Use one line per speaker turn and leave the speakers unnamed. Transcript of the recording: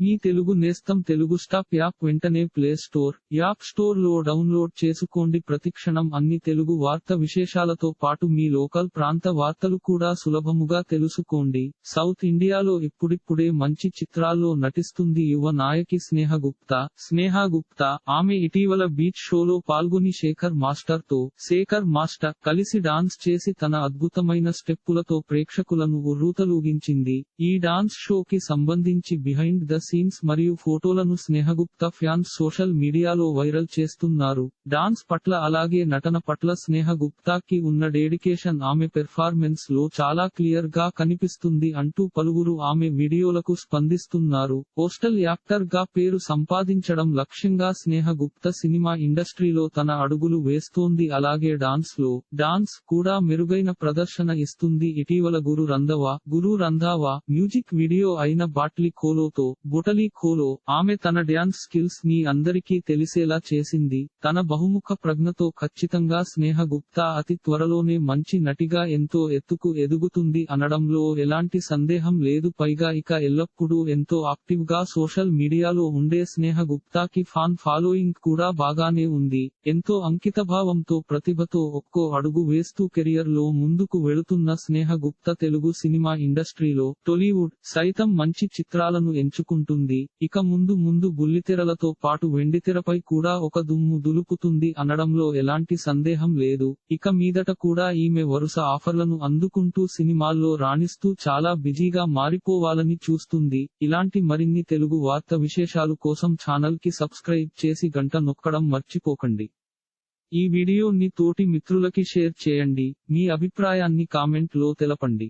మీ తెలుగు నేస్తం Telugu stop app వెంటనే play store app స్టోర్లో డౌన్లోడ్ చేసుకోండి. ప్రతిక్షణం అన్ని తెలుగు వార్త విశేషాలతో పాటు మీ లోకల్ ప్రాంత వార్తలు కూడా సులభముగా తెలుసుకోండి. సౌత్ ఇండియాలో ఇప్పుడిప్పుడే మంచి చిత్రాల్లో నటిస్తుంది యువ నాయకి స్నేహ గుప్తా. స్నేహ గుప్తా ఆమె ఇటీవల బీచ్ షోలో పాల్గొని శేఖర్ మాస్టర్తో శేఖర్ మాస్టర్ కలిసి డాన్స్ చేసి తన అద్భుతమైన స్టెప్పులతో ప్రేక్షకులను ఉర్రూతలూగించింది. ఈ డాన్స్ షోకి సంబంధించి బిహైండ్ ద సీన్స్ మరియు ఫోటోలను స్నేహగుప్త ఫ్యాన్స్ సోషల్ మీడియాలో వైరల్ చేస్తున్నారు. డాన్స్ పట్ల అలాగే నటన పట్ల స్నేహ గుప్తాకి ఉన్న డెడికేషన్ ఆమె పెర్ఫార్మెన్స్లో చాలా క్లియర్గా కనిపిస్తుంది అంటూ పలువురు ఆమె వీడియోలకు స్పందిస్తున్నారు. పోస్టల్ యాక్టర్గా పేరు సంపాదించడం లక్ష్యంగా స్నేహ గుప్త సినిమా ఇండస్ట్రీలో తన అడుగులు వేస్తోంది. అలాగే డాన్స్లో డాన్స్ కూడా మెరుగైన ప్రదర్శన ఇస్తుంది. ఇటీవల గురు రంధవా గురు రంధావా మ్యూజిక్ వీడియో అయిన బాట్లి కోలోతో బుటలీ ఖోలో ఆమె తన డ్యాన్స్ స్కిల్స్ని అందరికీ తెలిసేలా చేసింది. తన బహుముఖ ప్రజ్ఞతో ఖచ్చితంగా స్నేహ గుప్తా అతి త్వరలోనే మంచి నటిగా ఎంతో ఎత్తుకు ఎదుగుతుంది అనడంలో ఎలాంటి సందేహం లేదు. పైగా ఇక ఎల్లప్పుడూ ఎంతో యాక్టివ్గా సోషల్ మీడియాలో ఉండే స్నేహ గుప్తాకి ఫాన్ ఫాలోయింగ్ కూడా బాగానే ఉంది. ఎంతో అంకితభావంతో ప్రతిభతో ఒక్కో అడుగు వేస్తూ కెరియర్లో ముందుకు వెళుతున్న స్నేహ గుప్తా తెలుగు సినిమా ఇండస్ట్రీలో టోలీవుడ్ సైతం మంచి చిత్రాలను ఉంటుంది. ఇక ముందు ముందు బుల్లితెరలతో పాటు వెండితెరపై కూడా ఒక దుమ్ము దులుపుతుంది అనడంలో ఎలాంటి సందేహం లేదు. ఇక మీదట కూడా ఈమె వరుస ఆఫర్లను అందుకుంటూ సినిమాల్లో రాణిస్తూ చాలా బిజీగా మారిపోవాలని చూస్తుంది. ఇలాంటి మరిన్ని తెలుగు వార్త విశేషాలు కోసం ఛానల్కి సబ్స్క్రైబ్ చేసి గంట నొక్కడం మర్చిపోకండి. ఈ వీడియోని తోటి మిత్రులకి షేర్ చేయండి. మీ అభిప్రాయాన్ని కామెంట్లో తెలపండి.